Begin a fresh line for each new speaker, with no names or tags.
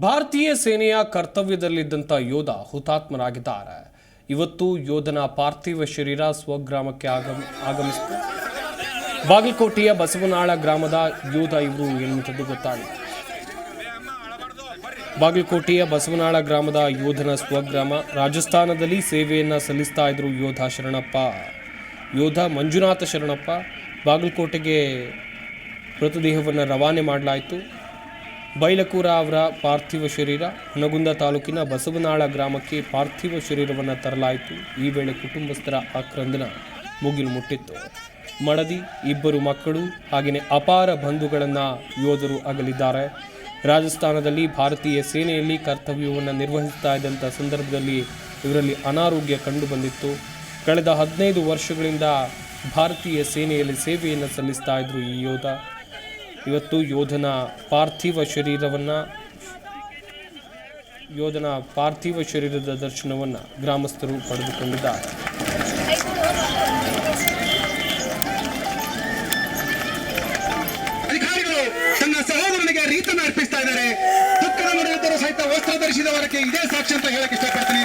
ಭಾರತೀಯ ಸೇನೆಯ ಕರ್ತವ್ಯದಲ್ಲಿದ್ದಂಥ ಯೋಧ ಹುತಾತ್ಮರಾಗಿದ್ದಾರೆ. ಇವತ್ತು ಯೋಧನ ಪಾರ್ಥಿವ ಶರೀರ ಸ್ವಗ್ರಾಮಕ್ಕೆ ಆಗಮ ಆಗಮಿಸಿತು ಬಾಗಲಕೋಟೆಯ ಬಸವನಾಳ ಗ್ರಾಮದ ಯೋಧ ಇವರು ಎನ್ನುವಂಥದ್ದು ಗೊತ್ತಾಗಿದೆ ಬಾಗಲಕೋಟೆಯ ಬಸವನಾಳ ಗ್ರಾಮದ ಯೋಧನ ಸ್ವಗ್ರಾಮ ರಾಜಸ್ಥಾನದಲ್ಲಿ ಸೇವೆಯನ್ನು ಸಲ್ಲಿಸ್ತಾ ಇದ್ರು ಯೋಧ ಶರಣಪ್ಪ. ಯೋಧ ಮಂಜುನಾಥ ಶರಣಪ್ಪ, ಬಾಗಲಕೋಟೆಗೆ ಮೃತದೇಹವನ್ನು ರವಾನೆ ಮಾಡಲಾಯಿತು. ಬೈಲಕೂರ ಅವರ ಪಾರ್ಥಿವ ಶರೀರ ಹುನಗುಂದ ತಾಲೂಕಿನ ಬಸವನಾಳ ಗ್ರಾಮಕ್ಕೆ ಪಾರ್ಥಿವ ಶರೀರವನ್ನು ತರಲಾಯಿತು. ಈ ವೇಳೆ ಕುಟುಂಬಸ್ಥರ ಆಕ್ರಂದನ ಮುಗಿಲು ಮುಟ್ಟಿತ್ತು. ಮಡದಿ, ಇಬ್ಬರು ಮಕ್ಕಳು ಹಾಗೆಯೇ ಅಪಾರ ಬಂಧುಗಳನ್ನು ಯೋಧರು ಅಗಲಿದ್ದಾರೆ. ರಾಜಸ್ಥಾನದಲ್ಲಿ ಭಾರತೀಯ ಸೇನೆಯಲ್ಲಿ ಕರ್ತವ್ಯವನ್ನು ನಿರ್ವಹಿಸ್ತಾ ಇದ್ದಂಥ ಸಂದರ್ಭದಲ್ಲಿ ಇವರಲ್ಲಿ ಅನಾರೋಗ್ಯ ಕಂಡುಬಂದಿತ್ತು. ಕಳೆದ ಹದಿನೈದು ವರ್ಷಗಳಿಂದ ಭಾರತೀಯ ಸೇನೆಯಲ್ಲಿ ಸೇವೆಯನ್ನು ಸಲ್ಲಿಸ್ತಾ ಇದ್ದರು ಈ ಯೋಧ. ಇವತ್ತು ಯೋಧನ ಪಾರ್ಥಿವ ಶರೀರವನ್ನು, ಯೋಧನ ಪಾರ್ಥಿವ ಶರೀರದ ದರ್ಶನವನ್ನು ಗ್ರಾಮಸ್ಥರು ಪಡೆದುಕೊಂಡಿದ್ದಾರೆ.
ತನ್ನ ಸಹೋದರನಿಗೆ ಅರ್ಪಿಸ್ತಾ ಇದ್ದಾರೆ. ದುಃಖದ ಸಹಿತ ವಸ್ತ್ರ ಧರಿಸಿದವರಕ್ಕೆ ಇದೇ ಸಾಕ್ಷಿ ಅಂತ ಹೇಳಕ್ಕೆ ಇಷ್ಟಪಡ್ತೀನಿ.